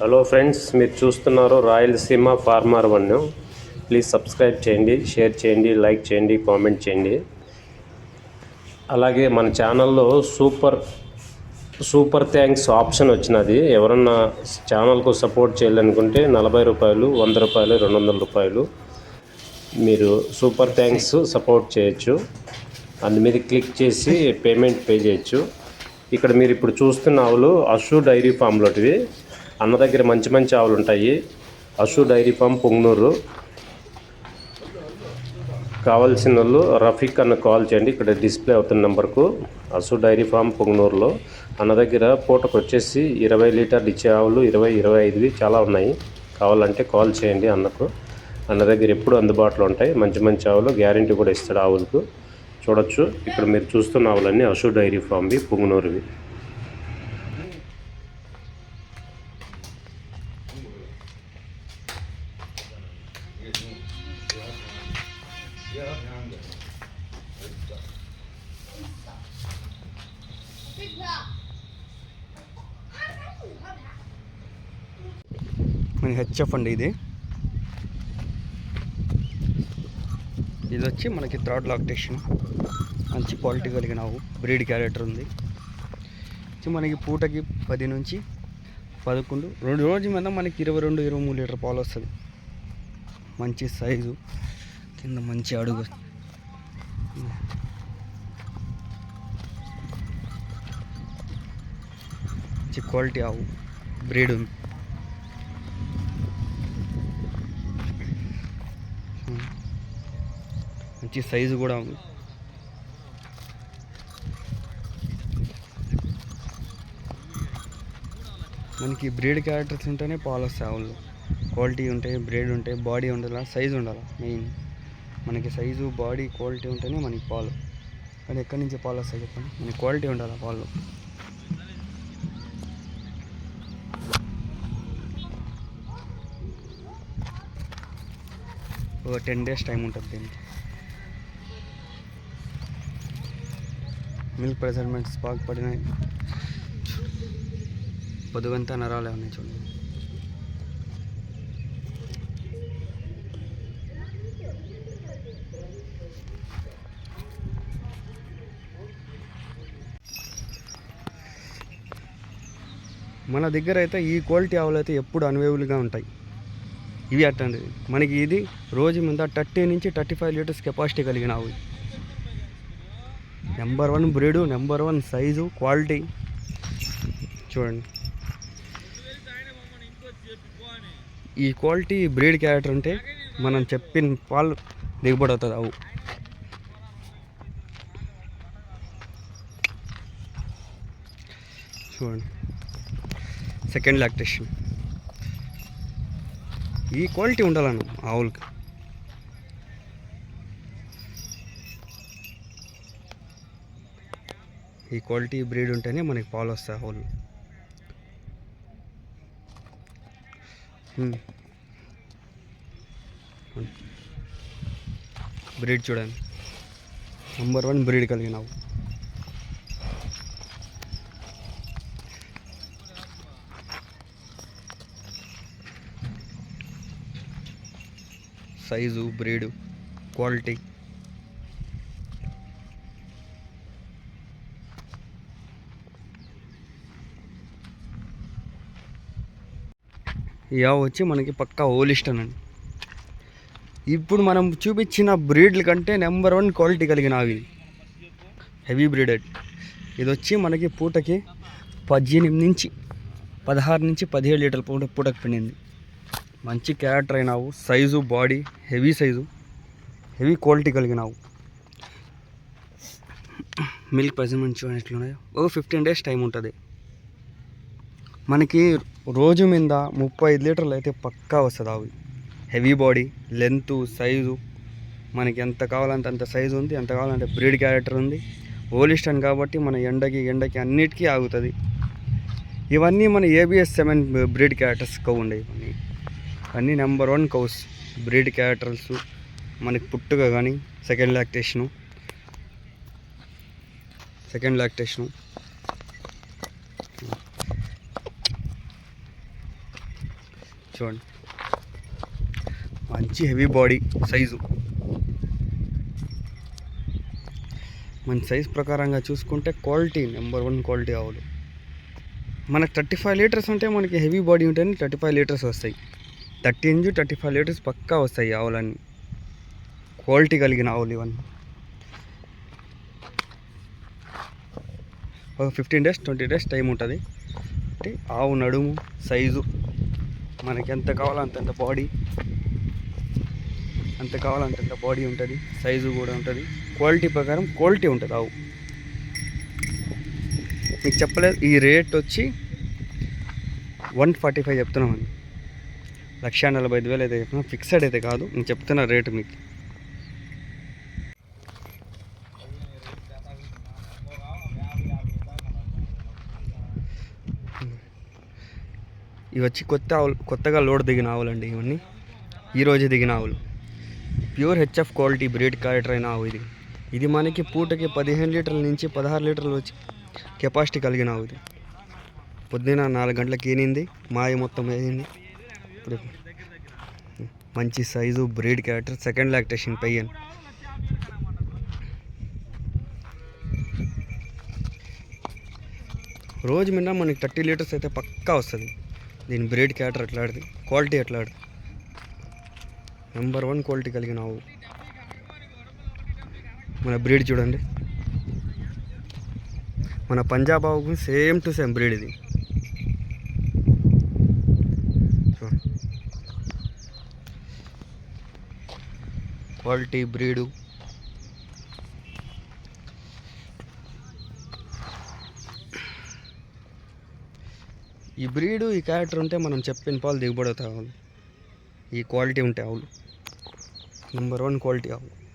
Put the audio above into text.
Hello friends మీరు చూస్తున్నారు Rayalaseema farmer one. Please subscribe చేయండి షేర్ చేయండి లైక్ చేయండి కామెంట్ చేయండి. అలాగే మన ఛానల్లో సూపర్ సూపర్ థ్యాంక్స్ ఆప్షన్ వచ్చినది. ఎవరన్నా ఛానల్కు సపోర్ట్ చేయాలనుకుంటే నలభై రూపాయలు వంద రూపాయలు రెండు వందల రూపాయలు మీరు సూపర్ థ్యాంక్స్ సపోర్ట్ చేయొచ్చు. అందు మీద క్లిక్ చేసి పేమెంట్ పే చేయొచ్చు. ఇక్కడ మీరు ఇప్పుడు చూస్తున్న ఆవులు అశు డైరీ ఫామ్లోటివి అన్న దగ్గర మంచి మంచి ఆవులు ఉంటాయి. Ashu dairy farm Punganur. కావాల్సిన వాళ్ళు రఫీక్ అన్న కాల్ చేయండి. ఇక్కడ డిస్ప్లే అవుతున్న నెంబర్కు. అసు డైరీ ఫామ్ పొంగనూరులో. అన్న దగ్గర పూటకు వచ్చేసి ఇరవై లీటర్లు ఇచ్చే ఆవులు ఇరవై ఇరవై ఐదువి చాలా ఉన్నాయి. కావాలంటే కాల్ చేయండి అన్నకు. అన్న దగ్గర ఎప్పుడు అందుబాటులో ఉంటాయి. మంచి మంచి ఆవులు గ్యారంటీ కూడా ఇస్తాడు ఆవులకు. చూడొచ్చు. ఇక్కడ మీరు చూస్తున్న ఆవులన్నీ అశు డైరీ ఫామ్వి పుంగనూరువి మన హెచ్ఎఫ్ అండి ఇది. ఇది వచ్చి మనకి థర్డ్ లాక్టేషన్ మంచి క్వాలిటీ కలిగిన ఆవు. బ్రీడ్ క్యారెక్టర్ ఉంది. ఇది మనకి పూటకి పది నుంచి పదకొండు. రెండు రోజుల మీద మనకి ఇరవై రెండు ఇరవై మూడు లీటర్ పాలు వస్తుంది. మంచి సైజు. కింద మంచి అడుగు. మంచి క్వాలిటీ ఆవు. బ్రీడ్ ఉంది. మంచి సైజు కూడా ఉంది. మనకి బ్రీడ్ క్యారెక్టర్స్ ఉంటేనే పాలు వస్తాయి ఆవుల్లో. క్వాలిటీ ఉంటాయి బ్రీడ్ ఉంటాయి బాడీ ఉండాలి సైజు ఉండాలి మెయిన్. మనకి సైజు బాడీ క్వాలిటీ ఉంటేనే మనకి పాలు. కానీ ఎక్కడి నుంచి పాలు వస్తాయి చెప్పండి? మనకి క్వాలిటీ ఉండాలి పాలు? ఒక టెన్ డేస్ టైం ఉంటుంది దీనికి. మిల్క్ ప్రెజర్మెంట్స్ బాగా పడినాయి. పొదుగంతా నరాలే ఉన్నాయి చూడండి. మన దగ్గర అయితే ఈ క్వాలిటీ ఆవులు అయితే ఎప్పుడు అన్వేబుల్గా ఉంటాయి. ఇవి అట్టండి. మనకి ఇది రోజు మీద థర్టీ నుంచి థర్టీ ఫైవ్ లీటర్స్ కెపాసిటీ కలిగిన ఆవు number one breed number one size quality చూడండి. ఈ క్వాలిటీ బ్రీడ్ క్యారెక్టర్ ఉంటే మనం చెప్పిన పాలు దిగుబడి అవుతుంది అవు. చూడండి. సెకండ్ లాక్టేషన్ ఈ క్వాలిటీ ఉండాలను ఆవులకి. ఈ క్వాలిటీ బ్రీడ్ ఉంటేనే మనకి పాలు వస్తాయి హోల్. బ్రీడ్ చూడండి. Number one breed కలిగినావు. Size breed quality. ఈ వచ్చి మనకి పక్కా ఓలిస్టన్ అండి ఇప్పుడు మనం చూపించిన బ్రీడ్ల కంటే నెంబర్ వన్ క్వాలిటీ కలిగిన అవి. Heavy breeded. ఇది వచ్చి మనకి పూటకి పద్దెనిమిది నుంచి పదహారు నుంచి పదిహేడు లీటర్ల పూట పూటకు పిండింది. మంచి క్యారెక్టర్ అయినావు size body heavy size. Heavy quality కలిగినావు milk measurement చూడండి ఎట్లున్నాయో ఓ ఫిఫ్టీన్ డేస్ టైం ఉంటుంది. మనకి రోజు మీద ముప్పై ఐదు లీటర్లు అయితే పక్కా వస్తుంది ఆవు. హెవీ బాడీ లెంత్ సైజు మనకి ఎంత కావాలంటే అంత సైజు ఉంది ఎంత కావాలంటే బ్రీడ్ క్యారెక్టర్ ఉంది. ఓలిస్టన్ కాబట్టి మన ఎండకి ఎండకి అన్నిటికీ ఆగుతుంది. ఇవన్నీ మన ఏబిఎస్ సెవెన్ బ్రీడ్ క్యారెక్టర్స్ కవు ఉండే ఇవన్నీ అన్నీ number one cows breed characters మనకి పుట్టుగా కానీ సెకండ్ లాక్టేషను సెకండ్ లాక్టేషను చూడండి. మంచి హెవీ బాడీ సైజు. మన సైజ్ ప్రకారంగా చూసుకుంటే క్వాలిటీ నెంబర్ వన్ క్వాలిటీ ఆవులు మనకు థర్టీ ఫైవ్ లీటర్స్ అంటే మనకి హెవీ బాడీ ఉంటేనే థర్టీ ఫైవ్ లీటర్స్ వస్తాయి. Thirty inch thirty five litres పక్కా వస్తాయి ఆవులన్నీ. క్వాలిటీ కలిగిన ఆవులు ఇవన్నీ. ఒక fifteen days twenty days time ఉంటుంది. అంటే ఆవు నడుము సైజు. మనకి ఎంత కావాలో అంతంత బాడీ ఎంత కావాలంత బాడీ ఉంటుంది సైజు కూడా ఉంటుంది క్వాలిటీ ప్రకారం క్వాలిటీ ఉంటుంది ఆవు. మీకు చెప్పలేదు ఈ రేట్ వచ్చి వన్ ఫార్టీ ఫైవ్ చెప్తున్నామండి లక్ష నలభై ఐదు వేలు అయితే చెప్తున్నా ఫిక్స్డ్ అయితే కాదు నేను చెప్తున్న రేటు మీకు. ఇవి వచ్చి కొత్త ఆవులు కొత్తగా లోడ్ దిగిన ఆవులండి ఇవన్నీ. ఈరోజు దిగిన ఆవులు. Pure HF quality breed character అయిన ఆవు ఇది. ఇది మనకి పూటకి పదిహేను లీటర్ల నుంచి పదహారు లీటర్లు వచ్చి కెపాసిటీ కలిగిన ఆవు ఇది. పొద్దున నాలుగు గంటలకు ఏనింది మాయ మొత్తం ఏనింది ఇప్పుడు మంచి size breed character second lactation పెయ్యన్. రోజు మిన్న మనకి థర్టీ లీటర్స్ అయితే పక్కా వస్తుంది. దీని బ్రీడ్ క్యాటర్ ఎట్లాడిది? క్వాలిటీ ఎట్లాడు? నెంబర్ వన్ క్వాలిటీ కలిగిన ఆవు. మన బ్రీడ్ చూడండి. మన పంజాబ్ ఆవుకు సేమ్ టు సేమ్ బ్రీడ్ ఇది. Quality breed. ఈ బ్రీడు ఈ క్యారెక్టర్ ఉంటే మనం చెప్పిన పాలు దిగుబడి అవుతాయి. ఈ క్వాలిటీ ఉంటాయి ఆవులు నెంబర్ వన్ క్వాలిటీ ఆవులు